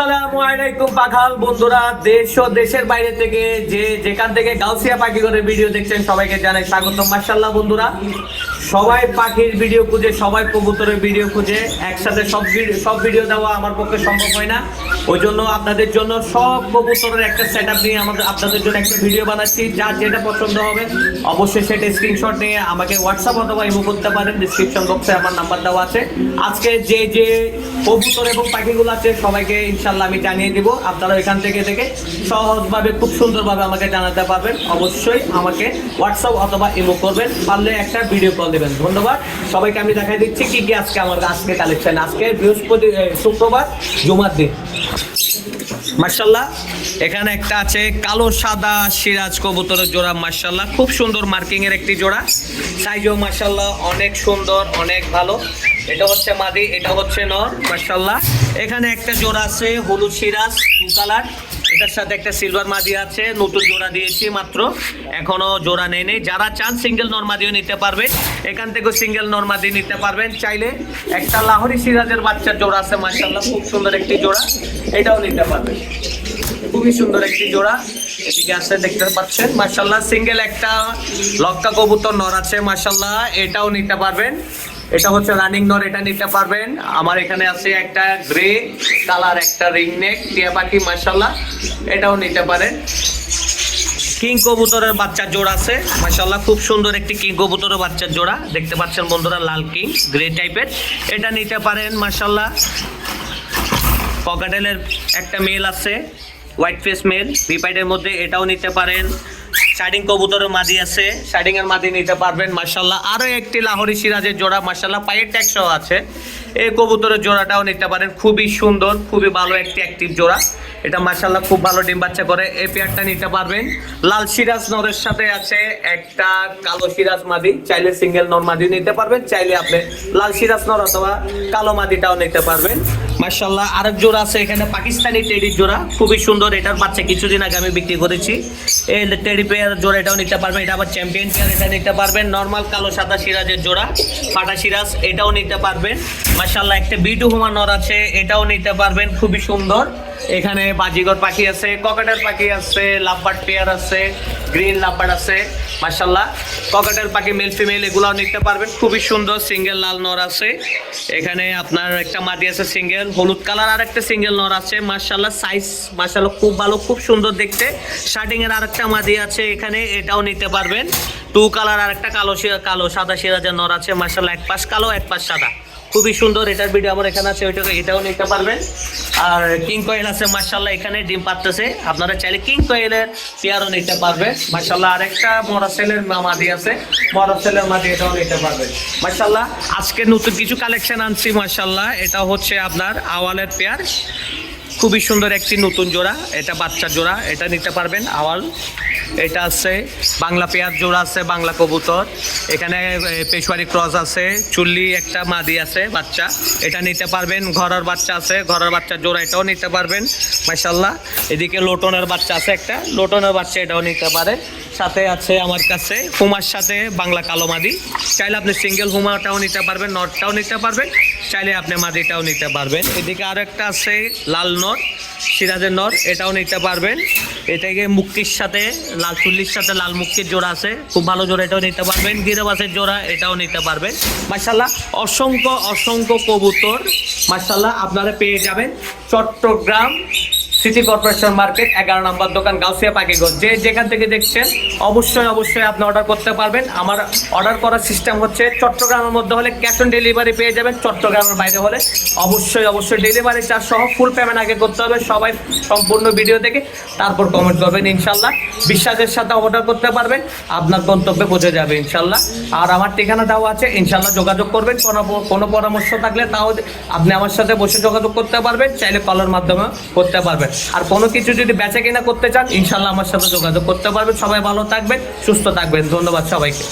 আসসালামু আলাইকুম পাখাল বন্ধুরা। দেশ ও দেশের বাইরে থেকে যে যেখান থেকে গাউসিয়া পাখি করে ভিডিও দেখছেন, সবাইকে জানাই স্বাগতম। মার্শাল্লাহ বন্ধুরা। সবাই পাখির ভিডিও খুঁজে, সবাই কবুতরের ভিডিও খুঁজে। একসাথে সব সব ভিডিও দেওয়া আমার পক্ষে সম্ভব হয় না। ওই জন্য আপনাদের জন্য সব কবুতরের একটা সেট আপ নিয়ে আমাদের আপনাদের জন্য একটা ভিডিও বানাচ্ছি। যার যেটা পছন্দ হবে, অবশ্যই সেটা স্ক্রিনশট নিয়ে আমাকে হোয়াটসঅ্যাপ অথবা ইমো করতে পারেন। ডিসক্রিপশন বক্সে আমার নাম্বার দেওয়া আছে। আজকে যে যে কবুতর এবং পাখিগুলো আছে, সবাইকে ইনশাল্লাহ আমি জানিয়ে দিব। আপনারা এখান থেকে থেকে সহজভাবে, খুব সুন্দরভাবে আমাকে জানাতে পারবেন। অবশ্যই আমাকে হোয়াটসঅ্যাপ অথবা ইমো করবেন। পারলে একটা ভিডিও কল দেবেন। ধন্যবাদ। সবাইকে আমি দেখাই দিচ্ছি কি কি আজকে আমার আজকে কালেকশন আজকে বৃহস্পতি শুক্রবার, জুমার দিন। মার্শাল্লাহ এখানে একটা আছে কালো, সাদা সিরাজ কবুতরের জোড়া মার্শাল্লাহ খুব সুন্দর মার্কিং এর একটি জোড়া। সাইজও মার্শাল্লাহ অনেক সুন্দর, অনেক ভালো। এটা হচ্ছে মাদি, এটা হচ্ছে নর মার্শাল্লাহ এখানে একটা জোড়া আছে, হলুদ সিরাজ টু কালার এটার সাথে একটা সিলভার মাদি আছে, নতুন জোড়া দিয়েছি মাত্র, এখনও জোড়া নেই নেই। যারা চান সিঙ্গেল নর্মাদিও নিতে পারবে, এখান থেকেও সিঙ্গেল নর্মাদি নিতে পারবেন। চাইলে একটা লাহোরি সিরাজের বাচ্চার জোড়া আছে মার্শাল্লাহ খুব সুন্দর একটি জোড়া, এটাও নিতে পারবেন খুবই সুন্দর একটি জোড়া, এদিকে আছে, দেখতে পাচ্ছেন মার্শাল্লাহ সিঙ্গেল একটা লক্কা কবুতর নর আছে মার্শাল্লাহ এটাও নিতে পারবেন। এটা হচ্ছে রানিং নর এটা নিতে পারবেন। আমার এখানে আছে একটা গ্রে কালার একটা রিং নেক টিয়া পাখি মার্শাল্লাহ এটাও নিতে পারেন। কিং কবুতরের বাচ্চার জোড়া আছে মাশাল্লাহ খুব সুন্দর একটি কিং কবুতরের বাচ্চার জোড়া। দেখতে পাচ্ছেন বন্ধুরা, লাল কিং গ্রে টাইপের এটা নিতে পারেন মাশাল্লাহ পকেটেলের একটা মেল আছে হোয়াইট ফেস মেল ভিপাইটের মধ্যে এটাও নিতে পারেন। শাইডিং কবুতরের মাদি আছে। শাইডিং এর মাদি নিতে পারবেন মার্শাল্লাহ আরও একটি লাহোরি সিরাজের জোড়া মার্শাল্লাহ পায়ের ট্যাক্সও আছে। এই কবুতরের জোড়াটাও নিতে পারেন, খুবই সুন্দর, খুবই ভালো একটি অ্যাক্টিভ জোড়া। এটা মার্শাল্লাহ খুব ভালো ডিম বাচ্চা করে, এই পেয়ারটা নিতে পারবেন। লাল সিরাজ নরের সাথে আছে একটা কালো সিরাজ মাদি চাইলে সিঙ্গেল নর মাদি নিতে পারবেন, চাইলে আপনি লাল সিরাজ নর অথবা কালো মাদিটাও নিতে পারবেন। মার্শাল্লাহ আরেক জোড়া আছে এখানে পাকিস্তানি টেডির জোড়া, খুবই সুন্দর, এটার বাচ্চা কিছুদিন আগে আমি বিক্রি করেছি। এই টেডি পেয়ার জোড়া এটাও নিতে পারবেন, এটা আবার চ্যাম্পিয়ন পেয়ার এটা নিতে পারবেন, নর্মাল কালো সাদা সিরাজের জোড়া, ফাটা সিরাজ এটাও নিতে পারবেন। মার্শাল্লাহ একটা বিটু হুমানর আছে, এটাও নিতে পারবেন, খুবই সুন্দর। এখানে বাজিগর পাখি আছে, ককাটের পাখি আছে, লাভবার্ড পেয়ার আছে, গ্রিন লাভবার্ড আছে মার্শাল্লাহ ককাটের পাখি মেল ফিমেল এগুলাও নিতে পারবেন। খুবই সুন্দর সিঙ্গেল লাল নর আছে। এখানে আপনার একটা মাটি আছে সিঙ্গেল হলুদ কালার আর একটা সিঙ্গেল নর আছে মার্শাল্লাহ সাইজ মার্শাল্লাহ খুব ভালো, খুব সুন্দর দেখতে। শার্টিং এর আরেকটা মাদি আছে এখানে, এটাও নিতে পারবেন। টু কালার আর একটা কালো কালো, সাদা সিরাজের নর আছে মার্শাল্লাহ এক পাশ কালো, এক পাশ সাদা। খুবই সুন্দর, এটার ভিডিও আমার এখানে আছে, ওইটাকে এটাও নিতে পারবেন। আর কিং কয়েল আছে মার্শাল্লাহ এখানে ডিম পাততেছে আপনারা চাইলে কিং কয়েলের পেয়ারও নিতে পারবেন মার্শাল্লাহ আরেকটা মরাসেলের মাদি আছে। মরাসেলের মাদি এটাও নিতে পারবেন মার্শাল্লাহ আজকে নতুন কিছু কালেকশন আনছি মার্শাল্লাহ এটা হচ্ছে আপনার আওয়ালের পেয়ার। খুবই সুন্দর একটি নতুন জোড়া, এটা বাচ্চা জোড়া, এটা নিতে পারবেন আওয়াল। এটা আছে বাংলা পেঁয়াজ জোড়া আছে, বাংলা কবুতর। এখানে পেশোয়ারি ক্রস আছে, চুল্লি একটা মাদি আছে, বাচ্চা। এটা নিতে পারবেন, ঘরের বাচ্চা আছে, ঘরের বাচ্চা জোড়া এটাও নিতে পারবেন মাসাল্লাহ এদিকে লোটনের বাচ্চা আছে একটা, লোটনের বাচ্চা এটাও নিতে পারেন সাথে আছে আমার কাছে, হুমার সাথে বাংলা কালো মাদি। চাইলে আপনি সিঙ্গেল হুমাটাও নিতে পারবেন, নটটাও নিতে পারবেন, চাইলে আপনি মাদিটাও নিতে পারবেন। এদিকে আরও একটা আছে, লাল নট, সিরাজের নর এটাও নিতে পারবেন। এটাকে মুক্তির সাথে, লাল চুল্লির সাথে লাল মুক্তির জোড়া আছে, খুব ভালো জোড়া, এটাও নিতে পারবেন। গিরেবাসের জোড়া, এটাও নিতে পারবেন। মার্শাল্লাহ অসংখ্য অসংখ্য কবুতর মার্শাল্লাহ আপনারা পেয়ে যাবেন। চট্টগ্রাম সিটি কর্পোরেশন মার্কেট এগারো নম্বর দোকান, গাউসিয়া পাখিগঞ্জ যে যেখান থেকে দেখছেন, অবশ্যই অবশ্যই আপনি অর্ডার করতে পারবেন। আমার অর্ডার করার সিস্টেম হচ্ছে, চট্টগ্রামের মধ্যে হলে ক্যাশ অন ডেলিভারি পেয়ে যাবেন, চট্টগ্রামের বাইরে হলে। অবশ্যই অবশ্যই ডেলিভারি চার্জ সহ ফুল পেমেন্ট আগে করতে হবে, সবাই সম্পূর্ণ ভিডিও দেখে তারপর কমেন্ট করবেন ইনশাল্লাহ বিশ্বাসের সাথে অর্ডার করতে পারবেন, আপনার গন্তব্যে পৌঁছে যাবে ইনশাল্লাহ আর আমার ঠিকানা আছে ইনশাল্লাহ যোগাযোগ করবেন, কোনো কোনো পরামর্শ থাকলে তাও আপনি আমার সাথে বসে যোগাযোগ করতে পারবেন, চাইলে কলের মাধ্যমে করতে আর কোনো কিছু যদি বেচা কিনা করতে চান, ইনশাল্লাহ আমার সাথে যোগাযোগ করতে পারবেন। সবাই ভালো থাকবেন, সুস্থ থাকবেন। ধন্যবাদ সবাইকে।